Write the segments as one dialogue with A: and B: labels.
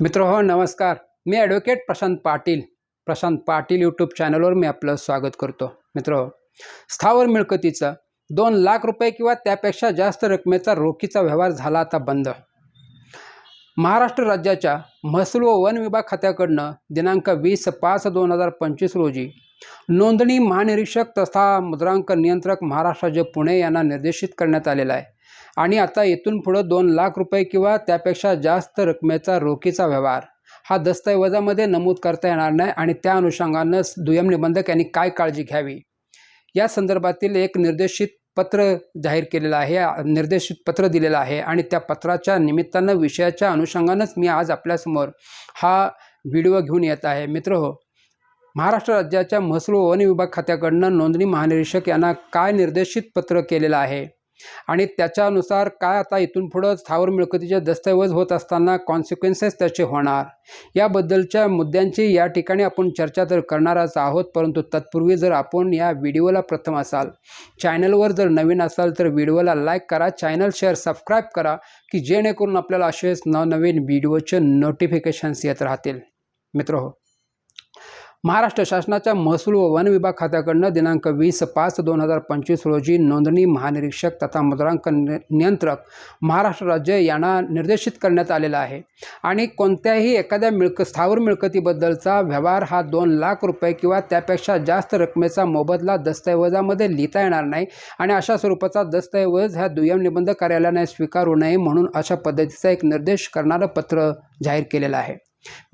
A: मित्र हो नमस्कार. मी ॲडव्होकेट प्रशांत पाटील. प्रशांत पाटील यूट्यूब चॅनलवर मी आपलं स्वागत करतो. मित्र हो स्थावर मिळकतीचा दोन लाख रुपये किंवा त्यापेक्षा जास्त रकमेचा रोखीचा व्यवहार झाला आता बंद. महाराष्ट्र राज्याच्या महसूल व वन विभाग खात्याकडनं दिनांक वीस पाच दोन हजार पंचवीस रोजी नोंदणी महानिरीक्षक तथा मुद्रांक नियंत्रक महाराष्ट्र राज्य पुणे यांना निर्देशित करण्यात आलेला आहे. आणि आता इथून पुढं दोन लाख रुपये किंवा त्यापेक्षा जास्त रकमेचा रोखीचा व्यवहार. हा दस्तऐवजामध्ये नमूद करता येणार नाही आणि त्या अनुषंगानं दुय्यम निबंधक यांनी काय काळजी घ्यावी? या संदर्भातील एक निर्देशित पत्र जाहीर केलेलं आहे निर्देशित पत्र दिलेलं आहे आणि त्या पत्राच्या निमित्तानं विषयाच्या अनुषंगानंच मी आज आपल्यासमोर हा व्हिडिओ घेऊन येत आहे. मित्र हो महाराष्ट्र राज्याच्या महसूल वन विभाग खात्याकडनं नोंदणी महानिरीक्षक यांना काय निर्देशित पत्र केलेलं आहे? आणि त्याच्यानुसार काय आता इथून पुढं स्थावर मिळकतीचे दस्तऐवज होत असताना कॉन्सिक्वेन्सेस त्याचे होणार. याबद्दलच्या मुद्द्यांची या ठिकाणी आपण चर्चा तर करणारच आहोत परंतु तत्पूर्वी जर आपण या व्हिडिओला प्रथम असाल चॅनलवर जर नवीन असाल तर व्हिडिओला लाईक करा चॅनल शेअर सबस्क्राईब करा की जेणेकरून आपल्याला असेच नवनवीन व्हिडिओचे नोटिफिकेशन्स येत राहतील. मित्र हो महाराष्ट्र शासनाच्या महसूल व वन विभाग खात्याकडनं दिनांक वीस पाच दोन हजार पंचवीस रोजी नोंदणी महानिरीक्षक तथा मुद्रांक नियंत्रक महाराष्ट्र राज्य यांना निर्देशित करण्यात आलेला आहे. आणि कोणत्याही एखाद्या मिळक स्थावर मिळकतीबद्दलचा व्यवहार हा दोन लाख रुपये किंवा त्यापेक्षा जास्त रकमेचा मोबदला दस्तऐवजामध्ये लिहिता येणार नाही आणि अशा स्वरूपाचा दस्तऐवज ह्या दुय्यम निबंध कार्यालयाने स्वीकारू नये म्हणून अशा पद्धतीचा एक निर्देश करणारं पत्र जाहीर केलेलं आहे.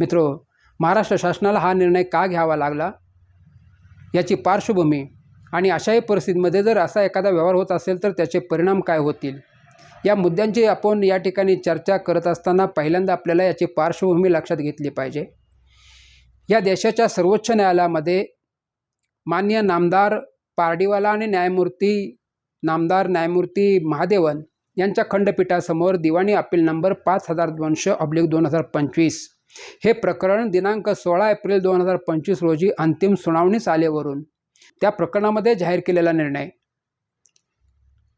A: मित्रो महाराष्ट्र शासनाला हा निर्णय का घ्यावा लागला? याची पार्श्वभूमी आणि अशाही परिस्थितीमध्ये जर असा एखादा व्यवहार होत असेल तर त्याचे परिणाम काय होतील? या मुद्द्यांची आपण या ठिकाणी चर्चा करत असताना पहिल्यांदा आपल्याला याची पार्श्वभूमी लक्षात घेतली पाहिजे. या देशाच्या सर्वोच्च न्यायालयामध्ये मान्य नामदार पारडीवाला आणि न्यायमूर्ती नामदार न्यायमूर्ती महादेवन यांच्या खंडपीठासमोर दिवाणी अपील नंबर पाच हजार दोनशे ऑब्लिक दोन हजार पंचवीस हे प्रकरण दिनांक सोळा एप्रिल दोन हजार पंचवीस रोजी अंतिम सुनावणीस आलेवरून त्या प्रकरणामध्ये जाहीर केलेला निर्णय.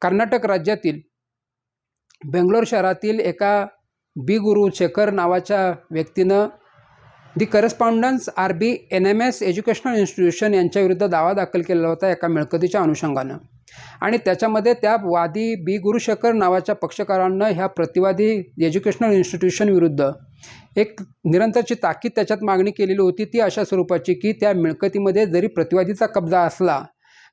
A: कर्नाटक राज्यातील बेंगलोर शहरातील एका बी गुरु शेखर नावाच्या व्यक्तीनं the correspondence R B N M S educational institution यांच्याविरुद्ध दावा दाखल केलेला होता एका मिळकतीच्या अनुषंगानं. आणि त्याच्यामध्ये त्या वादी बी गुरुशेखर नावाच्या पक्षकारांनं ह्या प्रतिवादी एज्युकेशनल इन्स्टिट्यूशन विरुद्ध एक निरंतरची ताकीद त्याच्यात मागणी केलेली होती ती अशा स्वरूपाची की त्या मिळकतीमध्ये जरी प्रतिवादीचा कब्जा असला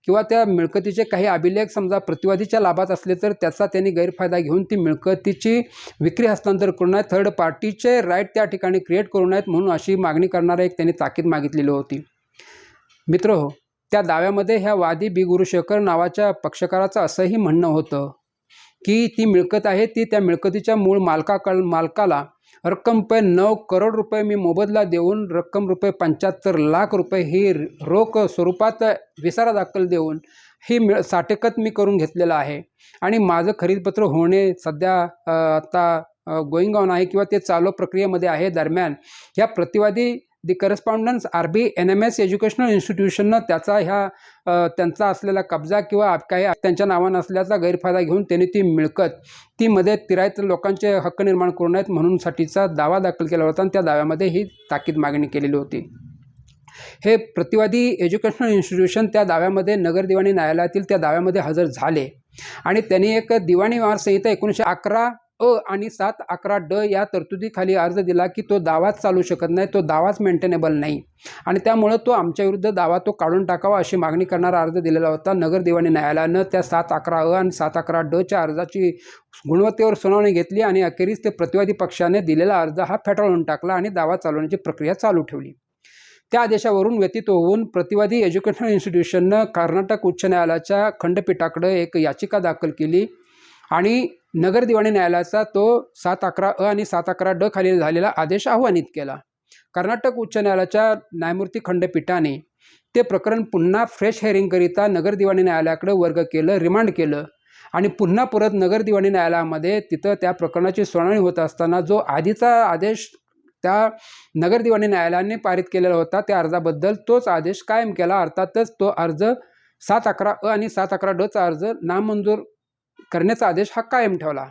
A: किंवा त्या मिळकतीचे काही अभिलेख समजा प्रतिवादीच्या लाभात असले तर त्याचा त्यांनी गैरफायदा घेऊन ती मिळकतीची विक्री हस्तांतर करू नये थर्ड पार्टीचे राईट त्या ठिकाणी क्रिएट करू नयेत म्हणून अशी मागणी करणारा एक त्यांनी ताकीद मागितलेली होती. मित्र हो त्या दाव्यामध्ये ह्या वादी बी. गुरुशेखर नावाच्या पक्षकाराचं असंही म्हणणं होतं की ती मिळकत आहे ती त्या मिळकतीच्या मूळ मालकाकड मालकाला रक्कम रुपये नऊ करोड रुपये मी मोबदला देऊन रक्कम रुपये पंच्याहत्तर लाख रुपये ही रोख स्वरूपात विसारा दाखल देऊन ही मिळ साठेकत मी करून घेतलेलं आहे. आणि माझं खरेदीपत्र होणे सध्या आता गोईंग ऑन आहे किंवा ते चालू प्रक्रियेमध्ये आहे दरम्यान ह्या प्रतिवादी the correspondence R B N M S educational इन्स्टिट्यूशननं त्याचा ह्या त्यांचा असलेला कब्जा किंवा काही त्यांच्या नावानं असल्याचा गैरफायदा घेऊन त्यांनी ती मिळकत. ती मध्ये तिरायत लोकांचे हक्क निर्माण करू नयेत म्हणूनसाठीचा दावा दाखल केला होता आणि त्या दाव्यामध्ये ही ताकीद मागणी केलेली होती. हे प्रतिवादी एज्युकेशनल इन्स्टिट्यूशन त्या दाव्यामध्ये नगर दिवाणी न्यायालयातील त्या दाव्यामध्ये हजर झाले. आणि त्यांनी एक दिवाणी व्यवहार संहिता एकोणीसशे अकरा अ आणि सात अकरा ड या तरतुदीखाली अर्ज दिला की तो दावाच चालू शकत नाही तो दावाच मेंटेनेबल नाही. आणि त्यामुळं तो आमच्याविरुद्ध दावा तो काढून टाकावा अशी मागणी करणारा अर्ज दिलेला होता. नगर दिवाणी न्यायालयानं त्या सात अकरा अ आणि सात अकरा डच्या अर्जाची गुणवत्तेवर सुनावणी घेतली आणि अखेरीस ते प्रतिवादी पक्षाने दिलेला अर्ज हा फेटाळून टाकला आणि दावा चालवण्याची प्रक्रिया चालू ठेवली. त्या आदेशावरून व्यतीत होऊन प्रतिवादी एज्युकेशनल इन्स्टिट्यूशननं कर्नाटक उच्च न्यायालयाच्या खंडपीठाकडे एक याचिका दाखल केली आणि नगर दिवाणी न्यायालयाचा तो सात अकरा अ आणि सात अकरा ड खाली झालेला आदेश आव्हानित केला. कर्नाटक उच्च न्यायालयाच्या न्यायमूर्ती खंडपीठाने ते प्रकरण पुन्हा फ्रेश हेअरिंगकरिता नगर दिवाणी न्यायालयाकडे वर्ग केलं रिमांड केलं आणि पुन्हा परत नगर दिवाणी न्यायालयामध्ये तिथं त्या प्रकरणाची सुनावणी होत असताना जो आधीचा आदेश त्या नगर दिवाणी न्यायालयाने पारित केलेला होता त्या अर्जाबद्दल तोच आदेश कायम केला. अर्थातच तो अर्ज सात अकरा अ आणि सात अकरा डचा अर्ज नामंजूर करण्याचा आदेश हा कायम ठेवला.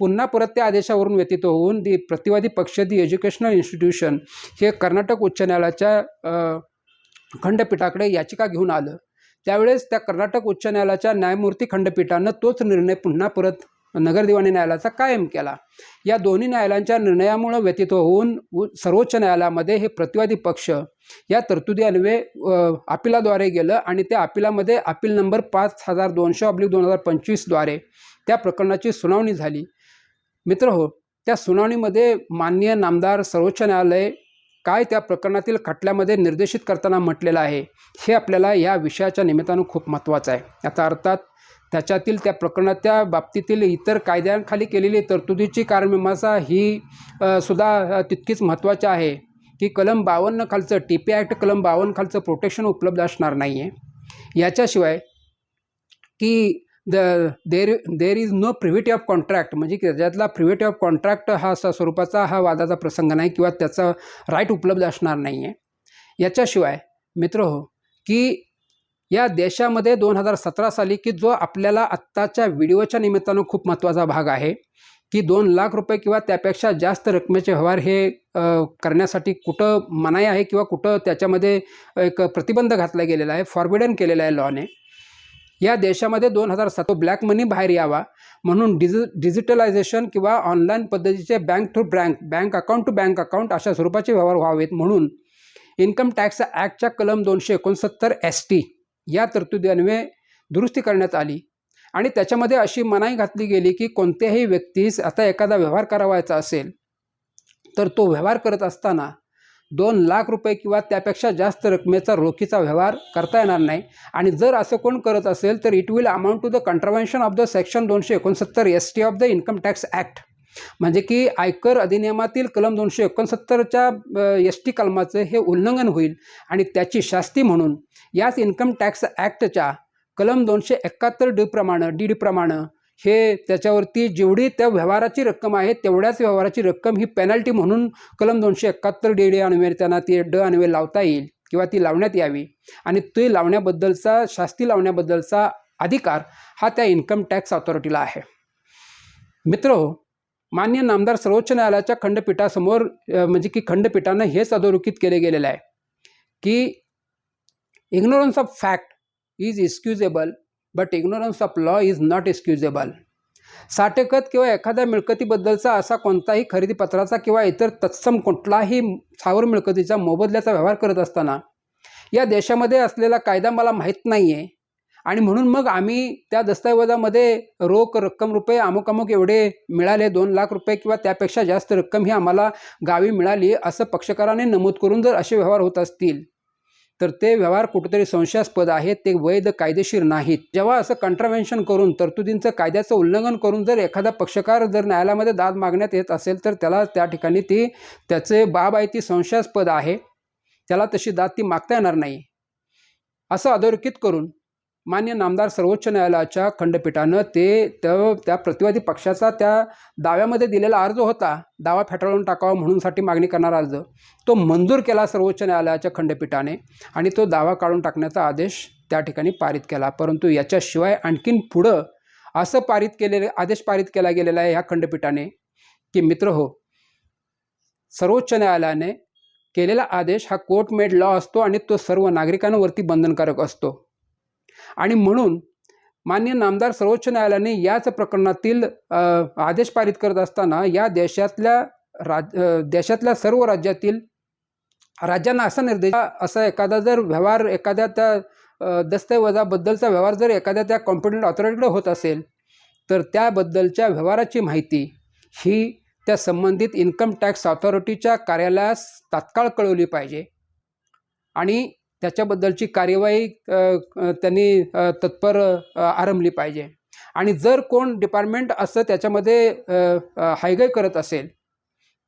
A: पुन्हा परत त्या आदेशावरून व्यतीत होऊन दी प्रतिवादी पक्ष दी एज्युकेशनल इन्स्टिट्यूशन हे कर्नाटक उच्च न्यायालयाच्या खंडपीठाकडे याचिका घेऊन आलं. त्यावेळेस त्या कर्नाटक उच्च न्यायालयाच्या न्यायमूर्ती खंडपीठानं तोच निर्णय पुन्हा परत नगरदिवाणी न्यायालयाचा कायम केला. या दोन्ही न्यायालयांच्या निर्णयामुळं व्यतीत होऊन उ- सर्वोच्च न्यायालयामध्ये हे प्रतिवादी पक्ष या तरतुदी अन्वये अपिलाद्वारे गेलं आणि त्या अपिलामध्ये अपील नंबर पाच हजार दोनशे अब्लिक दोन हजार पंचवीसद्वारे त्या प्रकरणाची सुनावणी झाली. मित्र हो त्या सुनावणीमध्ये माननीय नामदार सर्वोच्च न्यायालय काय त्या प्रकरणातील खटल्यामध्ये निर्देशित करताना म्हटलेलं आहे हे आपल्याला या विषयाच्या निमित्तानं खूप महत्त्वाचं आहे. आता अर्थात त्याच्यातील त्या प्रकरणाच्या बाबतीतील इतर कायद्यांखाली केलेली तरतुदीची कार्यमीमांसा ही सुद्धा तितकीच महत्त्वाची आहे की कलम बावन्न खालचं टी पी ॲक्ट कलम बावन्न खालचं प्रोटेक्शन उपलब्ध असणार नाही आहे याच्याशिवाय की the there there is no privity of contract म्हणजे की त्याच्यातला प्रिव्हिटी ऑफ कॉन्ट्रॅक्ट हा असा स्वरूपाचा हा वादाचा प्रसंग नाही किंवा त्याचा राईट उपलब्ध असणार नाही आहे याच्याशिवाय मित्र हो की या देशामध्ये दोन हजार सतरा साली की जो आपल्याला आत्ताच्या व्हिडिओच्या निमित्तानं खूप महत्त्वाचा भाग आहे की दोन लाख रुपये किंवा त्यापेक्षा जास्त रकमेचे व्यवहार हे करण्यासाठी कुठं मनाई आहे किंवा कुठं त्याच्यामध्ये एक प्रतिबंध घातला गेलेला आहे फॉरबिडन केलेला आहे लॉने या देशामध्ये दोन हजार सात ब्लॅक मनी बाहेर यावा म्हणून डिजि डिजिटलायझेशन किंवा ऑनलाईन पद्धतीचे bank to bank bank account to bank account अशा स्वरूपाचे व्यवहार व्हावेत म्हणून इन्कम टॅक्स ॲक्टच्या कलम दोनशे एकोणसत्तर एस टी या तरतुदीन्वये दुरुस्ती करण्यात आली. आणि त्याच्यामध्ये अशी मनाई घातली गेली की कोणत्याही व्यक्तीस आता एखादा व्यवहार करावायचा असेल तर तो व्यवहार करत असताना दोन लाख रुपये किंवा त्यापेक्षा जास्त रकमेचा रोखीचा व्यवहार करता येणार नाही. आणि जर असं कोण करत असेल तर it will amount to the contravention of the section दोनशे एकोणसत्तर S T of the income tax act म्हणजे की आयकर अधिनियमातील कलम दोनशे एकोणसत्तरच्या एस टी कलमाचं हे उल्लंघन होईल आणि त्याची शास्ती म्हणून याच इन्कम टॅक्स ॲक्टच्या कलम दोनशे एकाहत्तर डी प्रमाणं डी डी प्रमाणं हे त्याच्यावरती जेवढी त्या व्यवहाराची रक्कम आहे तेवढ्याच व्यवहाराची रक्कम ही पेनल्टी म्हणून कलम दोनशे एकाहत्तर डी डी अन्वय त्यांना ती ड अन्वय लावता येईल किंवा ती लावण्यात यावी. आणि ती लावण्याबद्दलचा शास्ती लावण्याबद्दलचा अधिकार हा त्या इन्कम टॅक्स ऑथॉरिटीला आहे. मित्र मान्य नामदार सर्वोच्च न्यायालयाच्या खंडपीठासमोर म्हणजे की खंडपीठानं हेच अधोरेखित केले गेलेलं आहे की ignorance of fact is excusable but ignorance of law is not excusable साठेकत किंवा एखाद्या मिळकतीबद्दलचा असा कोणताही खरेदीपत्राचा किंवा इतर तत्सम कुठलाही सावर मिळकतीचा मोबदल्याचा व्यवहार करत असताना या देशामध्ये असलेला कायदा मला माहीत नाही आहे आणि म्हणून मग आम्ही त्या दस्तऐवजामध्ये रोख रक्कम रुपये अमुक अमुक एवढे मिळाले दोन लाख रुपये किंवा त्यापेक्षा जास्त रक्कम ही आम्हाला गावी मिळाली असं पक्षकाराने नमूद करून जर असे व्यवहार होत असतील तर ते व्यवहार कुठेतरी संशयास्पद आहेत ते वैध कायदेशीर नाहीत. जेव्हा असं कंट्राव्हेन्शन करून तरतुदींचं कायद्याचं उल्लंघन करून जर एखादा पक्षकार जर न्यायालयामध्ये दाद मागण्यात येत असेल तर त्याला त्या ठिकाणी ती त्याचे बाब आहे ती संशयास्पद आहे. त्याला तशी दाद ती मागता येणार नाही. असं अधोरेखित करून मान्य नामदार सर्वोच्च न्यायालयाच्या खंडपीठानं ते त्या त्या प्रतिवादी पक्षाचा त्या दाव्यामध्ये दिलेला अर्ज होता. दावा फेटाळून टाकावा म्हणूनसाठी मागणी करणारा अर्ज. तो मंजूर केला सर्वोच्च न्यायालयाच्या खंडपीठाने आणि तो दावा काढून टाकण्याचा आदेश त्या ठिकाणी पारित केला. परंतु याच्याशिवाय आणखीन पुढं असं पारित केलेले आदेश पारित केला गेलेला आहे ह्या खंडपीठाने की मित्र हो सर्वोच्च न्यायालयाने केलेला आदेश हा कोर्ट मेड लॉ असतो आणि तो सर्व नागरिकांवरती बंधनकारक असतो. आणि म्हणून मान्य नामदार सर्वोच्च न्यायालयाने याच प्रकरणातील आदेश पारित करत असताना या देशातल्या राज देशातल्या सर्व राज्यातील राज्यांना असा निर्देश असा एखादा जर व्यवहार एखाद्या त्या दस्तऐवजाबद्दलचा व्यवहार जर एखाद्या त्या कॉम्पिटंट ऑथॉरिटीकडे होत असेल तर त्याबद्दलच्या व्यवहाराची माहिती ही त्या संबंधित इन्कम टॅक्स ऑथॉरिटीच्या कार्यालयास तात्काळ कळवली पाहिजे. आणि त्याच्याबद्दलची कार्यवाही त्यांनी तत्पर आरंभली पाहिजे. आणि जर कोण डिपार्टमेंट असं त्याच्यामध्ये हायगय करत असेल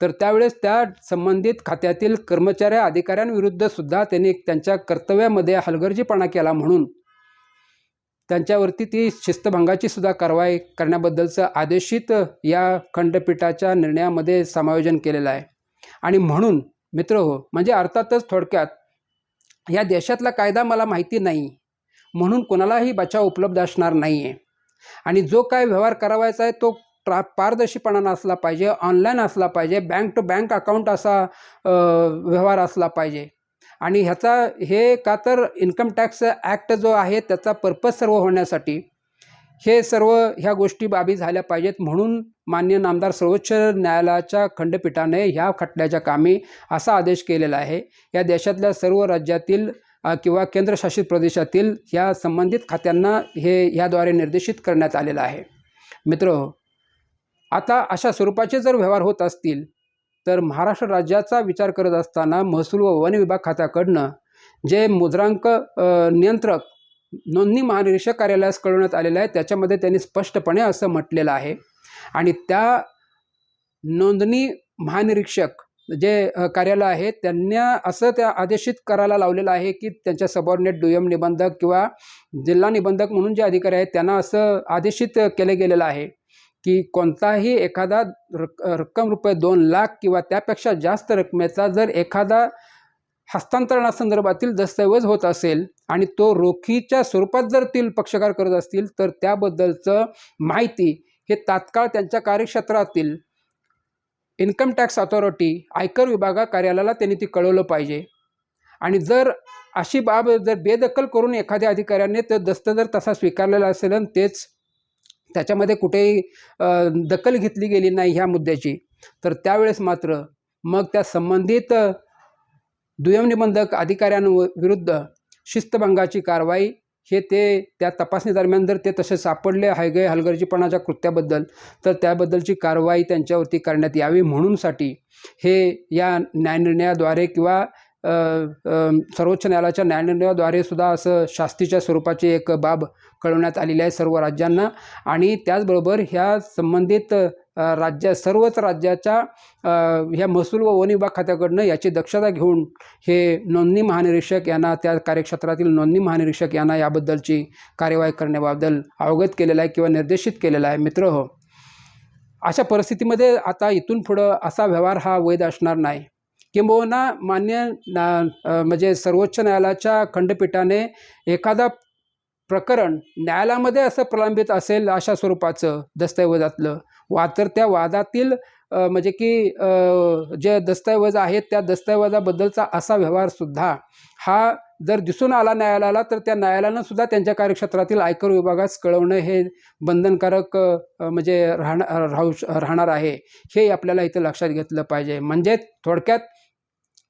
A: तर त्यावेळेस त्या संबंधित खात्यातील कर्मचाऱ्या अधिकाऱ्यांविरुद्ध सुद्धा त्यांनी त्यांच्या कर्तव्यामध्ये हलगर्जीपणा केला म्हणून त्यांच्यावरती ती शिस्तभंगाची सुद्धा कारवाई करण्याबद्दलचं आदेशित या खंडपीठाच्या निर्णयामध्ये समायोजन केलेलं आहे. आणि म्हणून मित्र हो म्हणजे अर्थातच थोडक्यात या देशातला कायदा मला माहिती नाही. म्हणून कोणालाही बचाव उपलब्ध असणार नाही आहे आणि जो काय व्यवहार करावायचा आहे तो ट्रा पारदर्शीपणा असला पाहिजे ऑनलाईन असला पाहिजे बँक टू बँक अकाउंट असा व्यवहार असला पाहिजे. आणि ह्याचा हे का तर इन्कम टॅक्स ॲक्ट जो आहे त्याचा पर्पज सर्व होण्यासाठी हे सर्व ह्या गोष्टी बाबी झाल्या पाहिजेत. म्हणून मान्य नामदार सर्वोच्च न्यायालयाच्या खंडपीठाने ह्या खटल्याच्या कामी असा आदेश केलेला आहे. या देशातल्या सर्व राज्यातील किंवा केंद्रशासित प्रदेशातील ह्या संबंधित खात्यांना हे ह्याद्वारे निर्देशित करण्यात आलेलं आहे. मित्र आता अशा स्वरूपाचे जर व्यवहार होत असतील तर महाराष्ट्र राज्याचा विचार करत असताना महसूल व वन विभाग खात्याकडनं जे मुद्रांक नियंत्रक नोंदणी महानिरीक्षक कार्यालयास कळवण्यात आलेलं आहे त्याच्यामध्ये त्यांनी स्पष्टपणे असं म्हटलेलं आहे. आणि त्या नोंदणी महानिरीक्षक जे कार्यालय आहे त्यांना असं त्या आदेशित करायला लावलेलं आहे की त्यांच्या सबॉर्डिनेट दुय्यम निबंधक किंवा जिल्हा निबंधक म्हणून जे अधिकारी आहेत त्यांना असं आदेशित केलं गेलेलं आहे की कोणताही एखादा रक्कम रुपये दोन लाख किंवा त्यापेक्षा जास्त रकमेचा जर एखादा हस्तांतरणासंदर्भातील दस्तऐवज होत असेल आणि तो रोखीच्या स्वरूपात जर तील पक्षकार करत असतील तर त्याबद्दलचं माहिती हे तात्काळ त्यांच्या कार्यक्षेत्रातील इन्कम टॅक्स अथॉरिटी आयकर विभागा कार्यालयाला त्यांनी ती कळवलं पाहिजे. आणि जर अशी बाब जर बेदखल करून एखाद्या अधिकाऱ्याने तो दस्त जर तसा स्वीकारलेला असेल आणि तेच त्याच्यामध्ये कुठेही दखल घेतली गेली नाही ह्या मुद्द्याची तर त्यावेळेस मात्र मग त्या संबंधित अ, दुय्यम निबंधक अधिकाऱ्यांविरुद्ध शिस्तभंगाची कारवाई हे ते त्या तपासणी दरम्यान जर ते तसे सापडले हायगय हलगर्जीपणाच्या कृत्याबद्दल तर त्याबद्दलची कारवाई त्यांच्यावरती करण्यात यावी म्हणूनसाठी हे या न्यायनिर्णयाद्वारे किंवा सर्वोच्च न्यायालयाच्या न्यायनिर्णयाद्वारे सुद्धा असं शास्तीच्या स्वरूपाची एक बाब कळवण्यात आलेली आहे सर्व राज्यांना. आणि त्याचबरोबर ह्या संबंधित राज्य सर्वच राज्याच्या ह्या महसूल व वन विभाग खात्याकडनं याची दक्षता घेऊन हे नोंदणी महानिरीक्षक यांना त्या कार्यक्षेत्रातील नोंदणी महानिरीक्षक यांना याबद्दलची कार्यवाही करण्याबद्दल अवगत केलेला आहे किंवा निर्देशित केलेला आहे. मित्र हो अशा परिस्थितीमध्ये आता इथून पुढं असा व्यवहार हा वैध असणार नाही. किंबहुना मान्य म्हणजे सर्वोच्च न्यायालयाच्या खंडपीठाने एखादा प्रकरण न्यायालयामध्ये असं प्रलंबित असेल अशा स्वरूपाचं दस्तऐवजातलं वा तर त्या वादातील म्हणजे की जे दस्तऐवज आहेत त्या दस्तऐवजाबद्दलचा असा व्यवहारसुद्धा हा जर दिसून आला न्यायालयाला तर त्या न्यायालयानं सुद्धा त्यांच्या कार्यक्षेत्रातील आयकर विभागास कळवणं हे बंधनकारक म्हणजे राहणार राहू श- राहणार आहे. हे आपल्याला इथं लक्षात घेतलं पाहिजे. म्हणजे थोडक्यात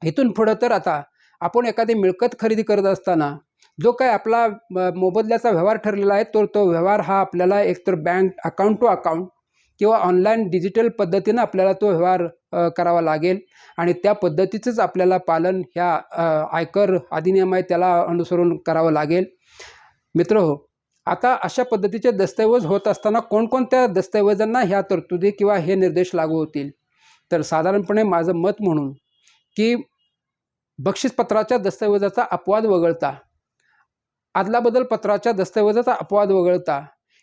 A: इथून पुढं तर आता आपण एखादी मिळकत खरेदी करत असताना जो काय आपला मोबदल्याचा व्यवहार ठरलेला आहे तो तो व्यवहार हा आपल्याला एकतर बँक अकाउंट टू अकाउंट किंवा ऑनलाईन डिजिटल पद्धतीनं आपल्याला तो व्यवहार करावा लागेल. आणि त्या पद्धतीचंच आपल्याला पालन ह्या आयकर अधिनियम आहे त्याला अनुसरून करावं लागेल. मित्र हो आता अशा पद्धतीचे दस्तऐवज होत असताना कोणकोणत्या दस्तऐवजांना ह्या तरतुदी किंवा हे निर्देश लागू होतील? तर साधारणपणे माझं मत म्हणून की बक्षीसपत्राच्या दस्तऐवजाचा अपवाद वगळता आदलाबदल पत्राच्या दस्तऐवजाचा अपवाद वगळता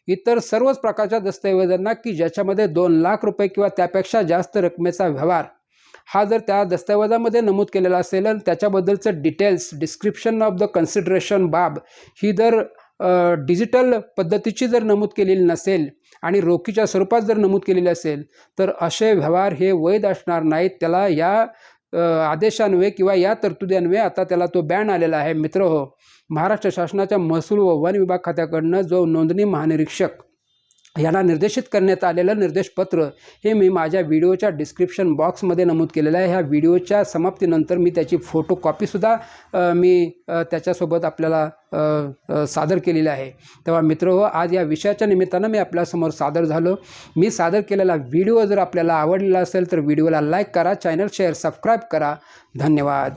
A: इतर सर्वच प्रकारच्या दस्तऐवजांना की ज्याच्यामध्ये दोन लाख रुपये किंवा त्यापेक्षा जास्त रकमेचा व्यवहार. हा जर त्या दस्तऐवजामध्ये नमूद केलेला असेल आणि त्याच्याबद्दलचं details description of the consideration बाब ही जर डिजिटल पद्धतीची जर नमूद केलेली नसेल आणि रोखीच्या स्वरूपात जर नमूद केलेली असेल तर असे व्यवहार हे वैध असणार नाहीत. त्याला या आदेशान्वये किंवा या तरतुदीन्वये आता त्याला तो बॅन आलेला आहे. मित्र हो महाराष्ट्र शासनाच्या महसूल व वन विभाग खात्याकडनं जो नोंदणी महानिरीक्षक यांना निर्देशित करण्यात आलेलं निर्देशपत्र हे मी माझ्या व्हिडिओच्या डिस्क्रिप्शन बॉक्समध्ये नमूद केलेलं आहे. ह्या व्हिडिओच्या समाप्तीनंतर मी त्याची फोटो कॉपीसुद्धा मी त्याच्यासोबत आपल्याला सादर केलेली आहे. तेव्हा मित्र हो आज या विषयाच्या निमित्तानं मी आपल्यासमोर सादर झालो. मी सादर केलेला व्हिडिओ जर आपल्याला आवडलेला असेल तर व्हिडिओला लाईक करा चॅनल शेअर सबस्क्राईब करा. धन्यवाद.